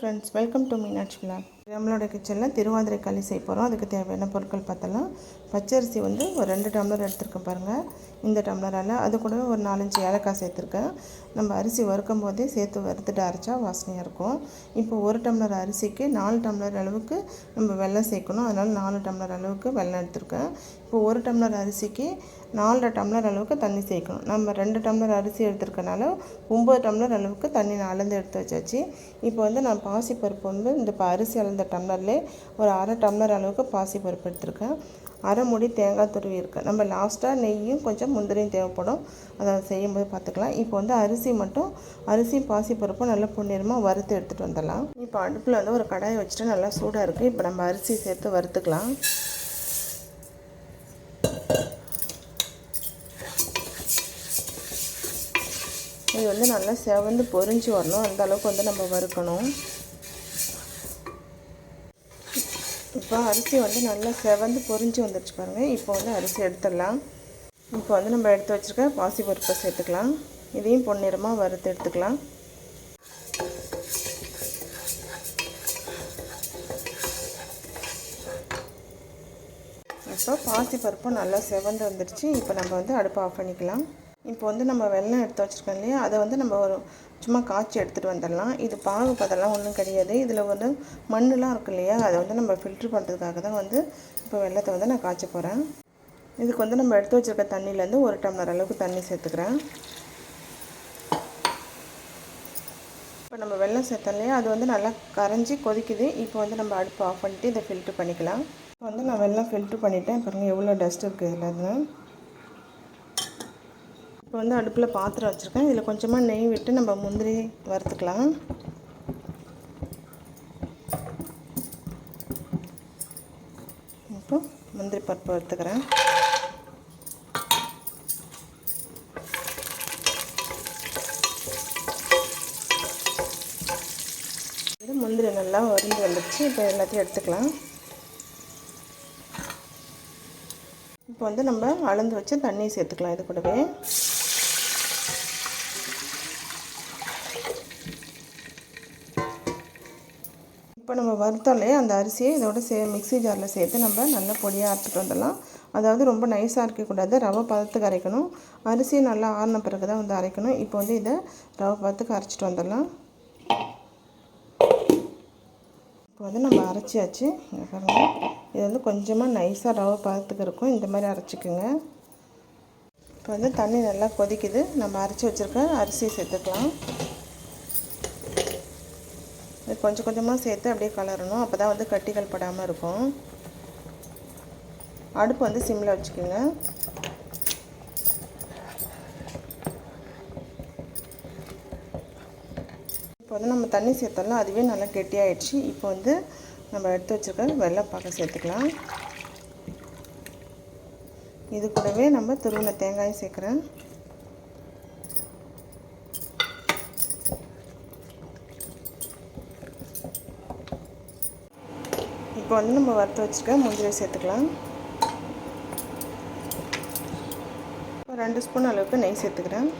Friends welcome to Meenakshi விழாக் நம்மளோட கிச்சனில் திருவாதிரை களி செய்ய போகிறோம் அதுக்கு தேவையான பொருட்கள் பார்த்தலாம். பச்சரிசி வந்து ஒரு ரெண்டு டம்ளர் எடுத்துருக்கேன் பாருங்கள் இந்த டம்ளரால் அது கூட ஒரு நாலஞ்சு ஏலக்காய் சேர்த்துருக்கேன். நம்ம அரிசி வறுக்கும் போதே சேர்த்து வறுத்துட்டு அரைச்சா வாசனையாக இருக்கும். இப்போ ஒரு டம்ளர் அரிசிக்கு நாலு டம்ளர் அளவுக்கு நம்ம வெள்ளம் சேர்க்கணும். அதனால் நாலு டம்ளர் அளவுக்கு வெள்ளம் எடுத்திருக்கேன். இப்போ ஒரு டம்ளர் அரிசிக்கு நாலரை டம்ளர் அளவுக்கு தண்ணி சேர்க்கணும். நம்ம ரெண்டு டம்ளர் அரிசி எடுத்துருக்கனால ஒம்பது டம்ளர் அளவுக்கு தண்ணி நான் அளந்து எடுத்து வச்சாச்சு. இப்போ வந்து நான் பாசிப்பருப்பு வந்து இந்த அரிசி அளந்த டம்ளர்லேயே ஒரு அரை டம்ளர் அளவுக்கு பாசிப்பருப்பு எடுத்திருக்கேன். அரை மூடி தேங்காய் துருவி இருக்குது நம்ம லாஸ்ட்டாக நெய்யும் கொஞ்சம் முந்திரியும் தேவைப்படும். அதை செய்யும்போது பார்த்துக்கலாம் இப்போ வந்து அரிசி மட்டும் அரிசியும் பாசிப்பருப்பும் நல்லா பொன்னிறமாக வறுத்து எடுத்துகிட்டு வந்துடலாம். இப்போ அடுப்பில் வந்து ஒரு கடாயை வச்சுட்டு நல்லா சூடாக இருக்குது இப்போ நம்ம அரிசி சேர்த்து வறுத்துக்கலாம். இது வந்து நல்லா செவந்து பொரிஞ்சு வரணும். அந்த அளவுக்கு வந்து நம்ம வறுக்கணும். இப்போ அரிசி வந்து நல்லா செவந்து பொறிஞ்சு வந்துருச்சு பாருங்கள் இப்போ வந்து அரிசி எடுத்துடலாம். இப்போ வந்து நம்ம எடுத்து வச்சுருக்க பாசி பருப்பை சேர்த்துக்கலாம். இதையும் பொன்னிறமாக வறுத்து எடுத்துக்கலாம். இப்போ பாசி பருப்பும் நல்லா செவந்து வந்துடுச்சு இப்போ நம்ம வந்து அடுப்பை ஆஃப் பண்ணிக்கலாம். இப்போ வந்து நம்ம வெள்ளம் எடுத்து வச்சுருக்கோம் இல்லையா? அதை வந்து நம்ம ஒரு சும்மா காய்ச்சி எடுத்துகிட்டு வந்துடலாம். இது பாகு பதெல்லாம் ஒன்றும் கிடையாது. இதில் வந்து மண்ணெலாம் இருக்கு இல்லையா? அதை வந்து நம்ம ஃபில்ட்ரு பண்ணுறதுக்காக தான் வந்து இப்போ வெள்ளத்தை வந்து நான் காய்ச்ச போகிறேன் இதுக்கு வந்து நம்ம எடுத்து வச்சுருக்க தண்ணியிலேருந்து ஒரு டம்ளர் அளவுக்கு தண்ணி சேர்த்துக்கிறேன். இப்போ நம்ம வெள்ளம் சேர்த்தோம் இல்லையா? அது வந்து நல்லா கரைஞ்சி கொதிக்குது. இப்போ வந்து நம்ம அடுப்பு ஆஃப் பண்ணிவிட்டு இதை ஃபில்ட்ரு பண்ணிக்கலாம். இப்போ வந்து நான் வெள்ளம் ஃபில்ட்ரு பண்ணிட்டேன். பாருங்கள் எவ்வளோ டஸ்ட் இருக்குது இதில் இருந்து. இப்போ வந்து அடுப்பில் பாத்திரம் வச்சுருக்கேன். இதில் கொஞ்சமாக நெய் விட்டு நம்ம முந்திரி வறுத்துக்கலாம். இப்போ முந்திரி பருப்பு வறுத்துக்கிறேன். முந்திரி நல்லா வறுந்து வந்துடுச்சு. இப்போ எல்லாத்தையும் எடுத்துக்கலாம். இப்போ வந்து நம்ம அளந்து வச்சு தண்ணி சேர்த்துக்கலாம் இது கூடவே. இப்போ நம்ம வறுத்தாலே அந்த அரிசியை இதோட சே மிக்ஸி ஜாரில் சேர்த்து நம்ம நல்லா பொடியாக அரைச்சிட்டு வந்துடலாம். அதாவது ரொம்ப நைஸாக அரைக்கக்கூடாது ரவை பதத்துக்கு அரைக்கணும். அரிசியை நல்லா ஆறின பிறகு தான் வந்து அரைக்கணும். இப்போ வந்து இதை ரவை பதத்துக்கு அரைச்சிட்டு வந்துடலாம். இப்போ வந்து நம்ம அரைச்சியாச்சு இங்க இது வந்து கொஞ்சமாக நைஸாக ரவை பார்த்துக்கு இருக்கும். இந்த மாதிரி அரைச்சிக்கோங்க. இப்போ வந்து தண்ணி நல்லா கொதிக்குது. நம்ம அரைச்சி வச்சுருக்க அரிசியை சேர்த்துக்கலாம். இது கொஞ்சம் கொஞ்சமாக சேர்த்து அப்படியே கலரணும். அப்போ தான் வந்து கட்டிகள் படாமல் இருக்கும். அடுப்பு வந்து சிம்மில் வச்சுக்கோங்க. இப்போ வந்து நம்ம தண்ணி சேர்த்தோம்னா அதுவே நல்லா கெட்டியாகிடுச்சு இப்போ வந்து நம்ம எடுத்து வச்சுருக்க வெள்ளைப்பாக்கை சேர்த்துக்கலாம். இது கூடவே நம்ம துருவின தேங்காயும் சேர்க்குறேன். இப்போ வந்து நம்ம வறுத்து வச்சுருக்க முந்திரியை சேர்த்துக்கலாம். இப்போ ரெண்டு ஸ்பூன் அளவுக்கு நெய் சேர்த்துக்கிறேன்.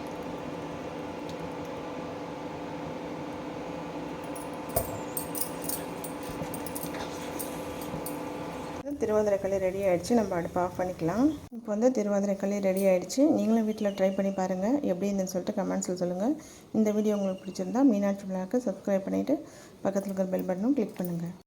திருவாதிரைக்களி ரெடி ஆகிடுச்சு நம்ம அடுப்பு ஆஃப் பண்ணிக்கலாம். இப்போ வந்து திருவாதிரைக்களி ரெடி ஆகிடுச்சு நீங்களும் வீட்டில் ட்ரை பண்ணி பாருங்கள் எப்படி இருந்துன்னு சொல்லிட்டு கமெண்ட்ஸில் சொல்லுங்கள் இந்த வீடியோ உங்களுக்கு பிடிச்சிருந்தா மீனாட்சி விழாக்கு சப்ஸ்கிரைப் பண்ணிவிட்டு பக்கத்தில் இருக்கிற பெல் பட்டனும் கிளிக் பண்ணுங்கள்